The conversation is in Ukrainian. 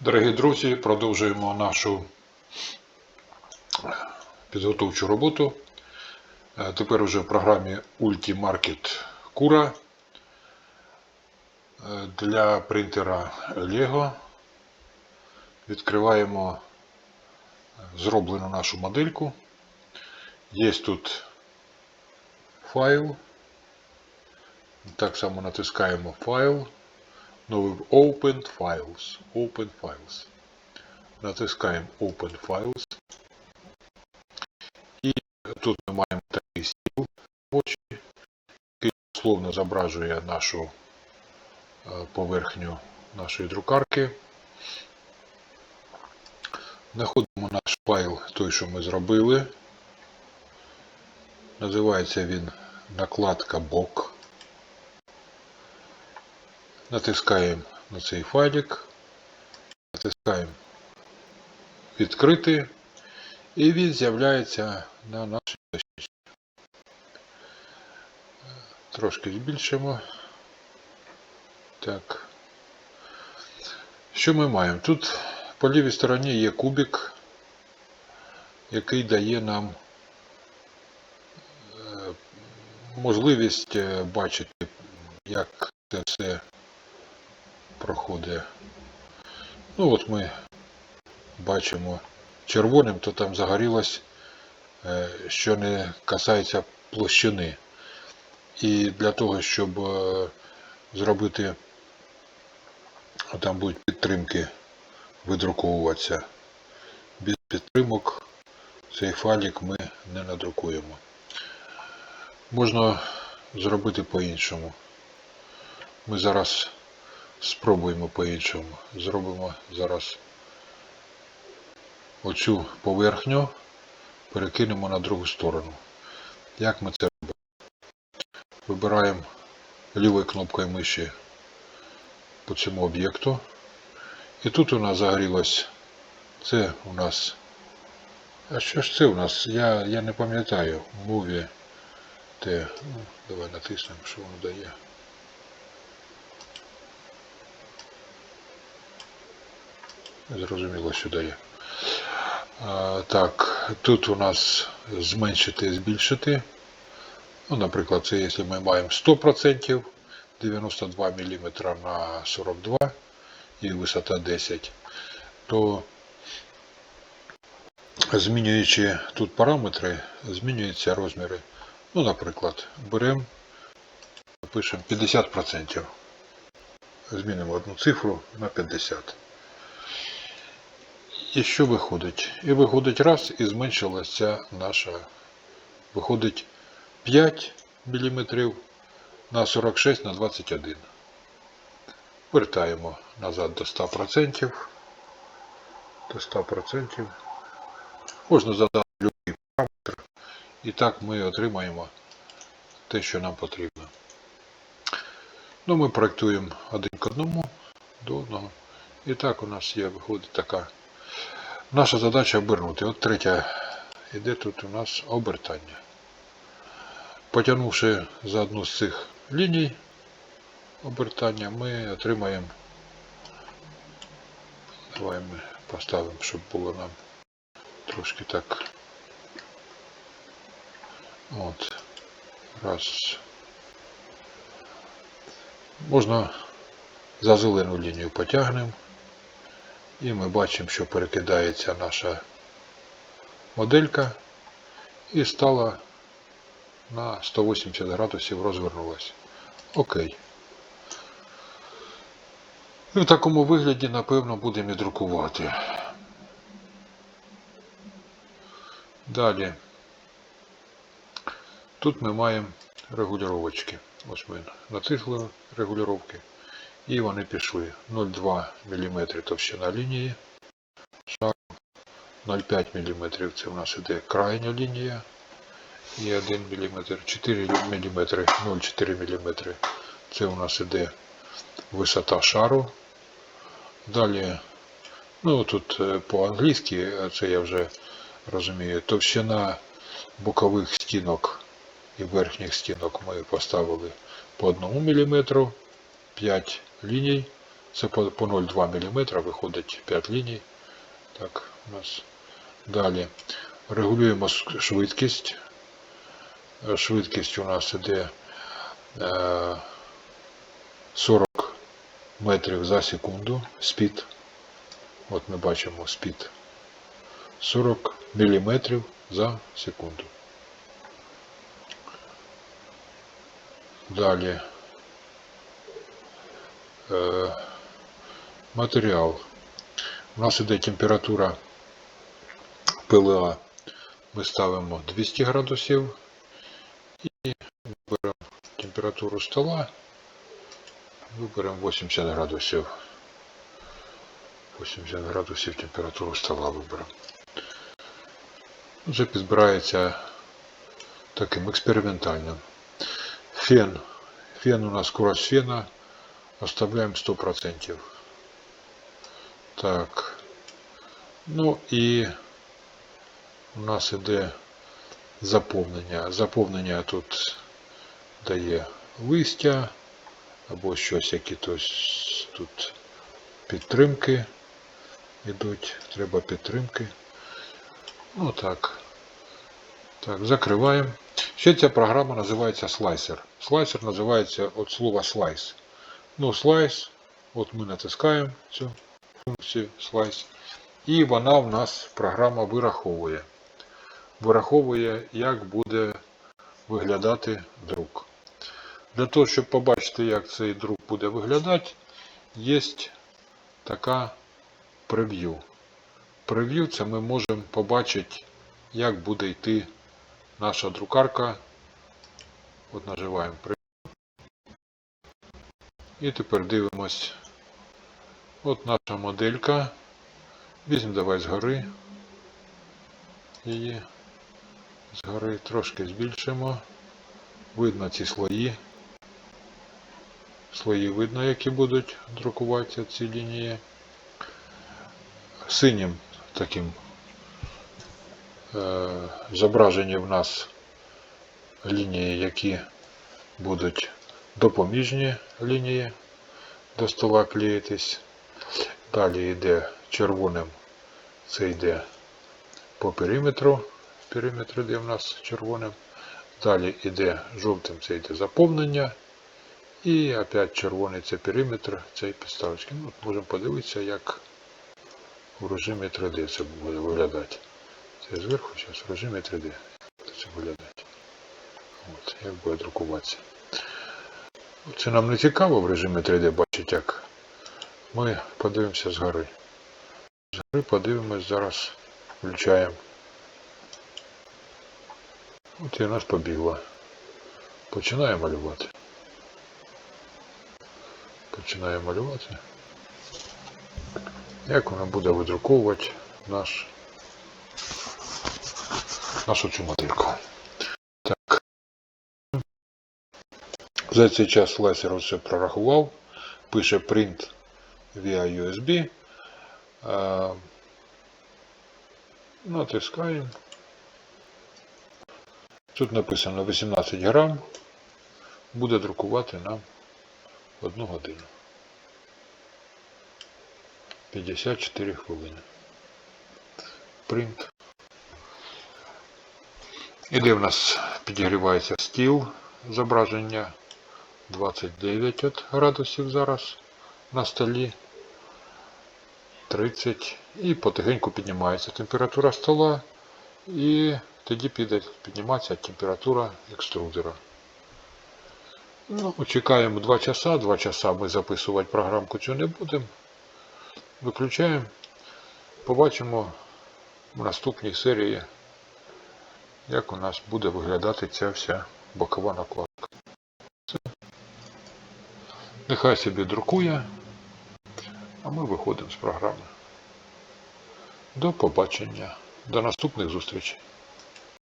Дорогі друзі, продовжуємо нашу підготовчу роботу. Е, Тепер уже в програмі Ultimarket Cura Е, для принтера Lego. Відкриваємо зроблену нашу модельку. Є тут файл. Так само натискаємо файл. Новий Open Files. Open Files. Натискаємо Open Files. І тут ми маємо такий стіл робочий, який условно зображує нашу е, поверхню нашої друкарки. Знаходимо наш файл, той, що ми зробили. Називається він накладка бок. Натискаємо на цей файлик, натискаємо відкрити, і він з'являється на нашій дощечці. Трошки збільшимо. Так. Що ми маємо? Тут по лівій стороні є кубик, який дає нам е, можливість е, бачити, як це все проходить. Ну от ми бачимо червоним, то там загорілось, е, що не касається площини. І для того, щоб е, зробити, там будуть підтримки видруковуватися. Без підтримок цей файлик ми не надрукуємо. Можна зробити по-іншому. Ми зараз спробуємо по-іншому. Зробимо зараз оцю поверхню, перекинемо на другу сторону. Як ми це робимо? Вибираємо лівою кнопкою миші по цьому об'єкту. І тут у нас загорілось. Це у нас. А що ж це у нас? Я, я не пам'ятаю. Мові те. Ну, давай натиснемо, що воно дає. Зрозуміло, що дає. Так, тут у нас зменшити і збільшити. Ну, наприклад, це якщо ми маємо 100%, 92 мм на 42 і висота 10, то змінюючи тут параметри, змінюються розміри. Ну, наприклад, беремо, пишемо 50%. Змінимо одну цифру на 50. І що виходить? І виходить раз і зменшилася наша, виходить 5 мм на 46 на 21. Вертаємо назад до 100%. До 100%. Можна задати будь-який параметр. І так ми отримаємо те, що нам потрібно. Ну, ми проєктуємо один к одному до одного. І так у нас є, виходить така. Наша задача обернути. От третя іде тут у нас обертання. Потягнувши за одну з цих ліній обертання, ми отримаємо. Давай ми поставимо, щоб було нам трошки так. От. Раз. Можна за зелену лінію потягнемо. І ми бачимо, що перекидається наша моделька і стала на 180 градусів розвернулася. Окей. І в такому вигляді, напевно, будемо і друкувати. Далі. Тут ми маємо регулювачки. Ось ми натисли регулювання. І вони пішли 0,2 мм товщина лінії. Шару, 0,5 мм це у нас іде крайня лінія. І 1 мм, 4 мм, 0,4 мм це у нас іде висота шару. Далі, ну тут е, по-англійськи, це я вже розумію, товщина бокових стінок і верхніх стінок ми поставили по 1 мм, 5 ліній Це по, по 0,2 мм виходить 5 ліній. Так, у нас далі. Регулюємо швидкість. Е, Швидкість у нас іде е, 40 метрів за секунду. Спід. От ми бачимо спід. 40 мм за секунду. Далі. Е, матеріал. У нас іде температура ПЛА. Ми ставимо 200 градусів і виберемо температуру стола. Виберемо 80 градусів. 80 градусів температуру стола виберемо. Вже підбирається таким експериментальним. Фен. Фен у нас скорость фена. Оставляем 100%. Так. Ну і у нас іде заповнення. Заповнення тут дає листя або щось, які тось тут підтримки йдуть. Треба підтримки. Ну так. Так, закриваємо. Ще ця програма називається слайсер. Слайсер називається від слова слайс. Ну, слайс, от ми натискаємо цю функцію слайс, і вона в нас програма вираховує. Вираховує, як буде виглядати друк. Для того, щоб побачити, як цей друк буде виглядати, є така прев'ю. Прев'ю це ми можемо побачити, як буде йти наша друкарка. От наживаємо прев'ю. І тепер дивимось. От наша моделька. Візьмемо давай згори її. Згори трошки збільшимо. Видно ці слої. Слої видно, які будуть друкуватися ці лінії. Синім таким е, зображені в нас лінії, які будуть допоміжні лінії до стола клеїтись. Далі йде червоним, це йде по периметру. Периметр йде в нас червоним. Далі йде жовтим, це йде заповнення. І опять червоний це периметр, це і підставочки. Ну, можемо подивитися, як у режимі 3D це буде виглядати. Це зверху, зараз в режимі 3D. Це виглядати. От, як буде друкуватися. Це нам не цікаво в режимі 3D бачити, як ми подивимося згори. Згори подивимось, зараз включаємо. От і у нас побігла. Починає малювати. Починає малювати. Як вона буде видруковувати наш, нашу цю модельку. За цей час лазер все прорахував. Пише print via USB. Натискаємо. Тут написано 18 грам. Буде друкувати нам одну годину. 54 хвилини. Принт. Іде в нас підігрівається стіл зображення 29 от градусів зараз на столі. 30 і потихеньку піднімається температура стола і тоді піде підніматися температура екструдера. Ну, чекаємо 2 часа, 2 часа ми записувати програмку цю не будемо. Виключаємо. Побачимо в наступній серії, як у нас буде виглядати ця вся бокова накладка. Нехай собі друкує, а ми виходимо з програми. До побачення. До наступних зустрічей.